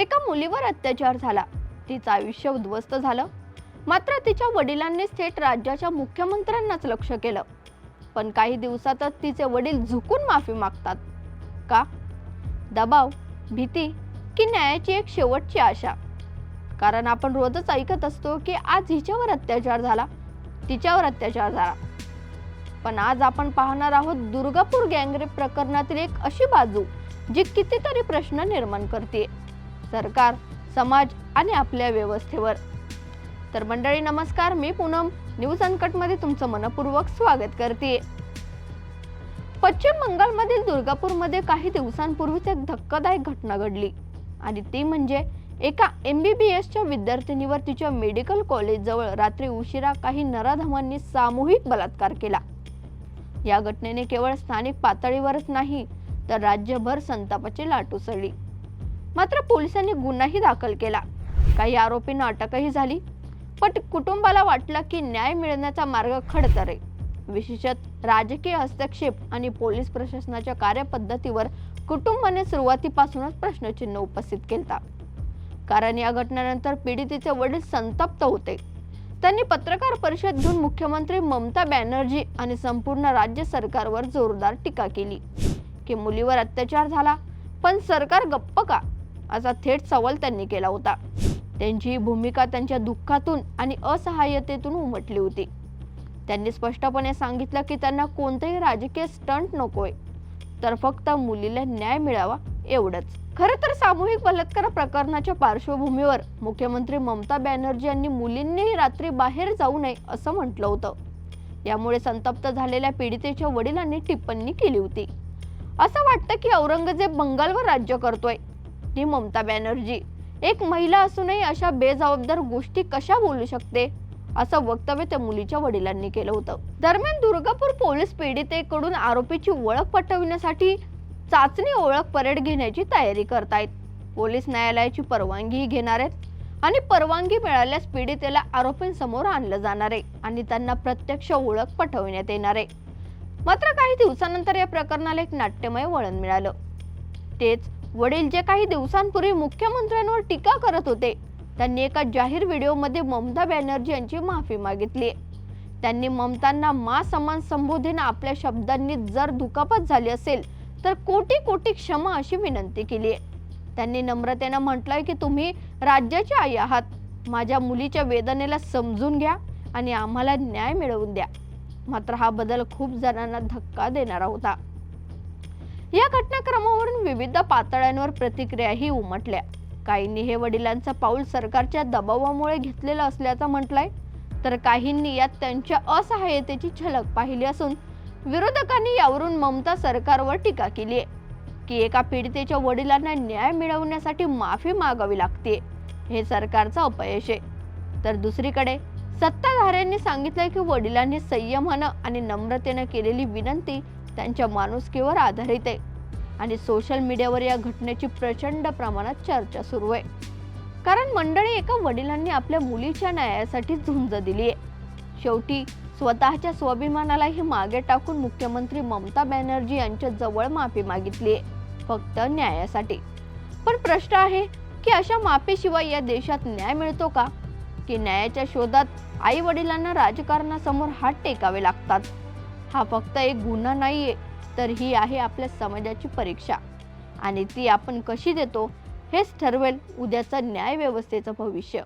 एका मुलीवर अत्याचार झाला. तिचं आयुष्य उद्ध्वस्त झालं. मात्र तिच्या वडिलांनीच थेट राज्याच्या मुख्यमंत्र्यांनाच लक्ष केलं. पण काही दिवसातच तिचे वडील झुकून माफी मागतात. का? दबाव भीती की न्यायाची एक शेवटची आशा? कारण आपण रोजच ऐकत असतो की आज हिच्यावर अत्याचार झाला तिच्यावर अत्याचार झाला. पण आज आपण पाहणार आहोत दुर्गापूर गँगरेप प्रकरणातील एक अशी बाजू जी कितीतरी प्रश्न निर्माण करते सरकार समाज आणि आपल्या व्यवस्थेवर. तर मंडळी नमस्कार मी पूनम. न्यूज अनकटमध्ये तुमचं मनपूर्वक स्वागत करते. पश्चिम बंगालमधील दुर्गापूरमध्ये काही दिवसांपूर्वीच एक धक्कादायक घटना घडली. आणि ती म्हणजे एका एम बी बी एसच्या विद्यार्थिनीवर तिच्या मेडिकल कॉलेजजवळ रात्री उशिरा काही नराधमांनी सामूहिक बलात्कार केला. या घटनेने केवळ स्थानिक पातळीवरच नाही तर राज्यभर संतापाची लाट उसळली. मात्र पोलिसांनी गुन्हाही दाखल केला. काही आरोपींना अटकही झाली पण कुटुंबाला वाटलं की न्याय मिळण्याचा मार्ग खडतर आहे. विशेषत राजकीय हस्तक्षेप आणि पोलीस प्रशासनाच्या कार्यपद्धतीवर कुटुंबाने सुरुवातीपासूनच प्रश्नचिन्ह उपस्थित केलता. कारण या घटनेनंतर पीडितेचे वडील संतप्त होते. त्यांनी पत्रकार परिषद घेऊन मुख्यमंत्री ममता बॅनर्जी आणि संपूर्ण राज्य सरकारवर जोरदार टीका केली की मुलीवर अत्याचार झाला पण सरकार गप्प का? असा थेट सवाल त्यांनी केला होता. त्यांची ही भूमिका त्यांच्या दुःखातून आणि असहाय्यतेतून उमटली होती. त्यांनी स्पष्टपणे सांगितलं की त्यांना कोणतेही राजकीय स्टंट नकोय. तर फक्त मुलीला न्याय मिळावा एवढंच. खरं तर सामूहिक बलात्कार प्रकरणाच्या पार्श्वभूमीवर मुख्यमंत्री ममता बॅनर्जी यांनी मुलींनीही रात्री बाहेर जाऊ नये असं म्हटलं होतं. यामुळे संतप्त झालेल्या पीडितेच्या वडिलांनी टिप्पणी केली होती. असं वाटतं की औरंगजेब बंगालवर राज्य करतोय. ती ममता बॅनर्जी. एक महिला असूनही अशा बेजबाबदार गोष्टी कशा बोलू शकते? असं वक्तव्य त्या मुलीच्या वडिलांनी केलं होतं. दरम्यान दुर्गापूर पोलीस पीडितेकडून आरोपीची ओळख पटविण्यासाठी चाचणी ओळख परेड घेण्याची तयारी करतायत. पोलीस न्यायालयाची परवानगीही घेणार आहेत आणि परवानगी मिळाल्यास पीडितेला आरोपींसमोर आणलं जाणार आहे आणि त्यांना प्रत्यक्ष ओळख पटविण्यात येणार आहे. मात्र काही दिवसानंतर या प्रकरणाला एक नाट्यमय वळण मिळालं. तेच वडील जे काही दिवसांपूर्वी मुख्यमंत्र्यांवर टीका करत होते त्यांनी एका जाहीर व्हिडिओमध्ये ममता बॅनर्जी यांची माफी मागितली. त्यांनी ममतांना मा समान संबोधन आपल्या शब्दांनी जर दुखापत झाली असेल तर कोटी कोटी क्षमा अशी विनंती केली. आहे त्यांनी नम्रतेनं म्हटलंय की तुम्ही राज्याची आई आहात. माझ्या मुलीच्या वेदनेला समजून घ्या आणि आम्हाला न्याय मिळवून द्या. मात्र हा बदल खूप जणांना धक्का देणारा होता. या घटनाक्रमावरून विविध पातळ्यांवर प्रतिक्रियाही उमटल्या. काहींनी हे वडिलांचं पाऊल सरकारच्या दबावामुळे घेतलेलं असल्याचं म्हटलंय. तर काहींनी यात त्यांच्या असहाय्यतेची झलक पाहिली असून विरोधकांनी यावरून ममता सरकारवर टीका केली आहे. की एका पीडितेच्या वडिलांना न्याय मिळवण्यासाठी माफी मागावी लागते हे सरकारचं अपयश आहे. तर दुसरीकडे सत्ताधाऱ्यांनी सांगितलंय की वडिलांनी संयमानं आणि नम्रतेनं केलेली विनंती त्यांच्या माणुसकीवर आधारित आहे. आणि सोशल मीडियावर या घटनेची प्रचंड प्रमाणात चर्चा सुरू आहे. कारण मंडळी एका वडिलांनी आपल्या मुलीच्या न्यायासाठी झुंज दिली आहे. शेवटी स्वतःच्या स्वाभिमानालाही मागे टाकून मुख्यमंत्री ममता बॅनर्जी यांच्या जवळ माफी मागितली आहे फक्त न्यायासाठी. पण प्रश्न आहे की अशा माफीशिवाय या देशात न्याय मिळतो का? की न्यायाच्या शोधात आई वडिलांना राजकारणासमोर हात टेकावे लागतात? हा फक्त एक गुन्हा नाही आहे तर ही आहे आपल्या समाजाची परीक्षा. आणि ती आपण कशी देतो हेच ठरवेल उद्याचं न्याय व्यवस्थेचं भविष्य.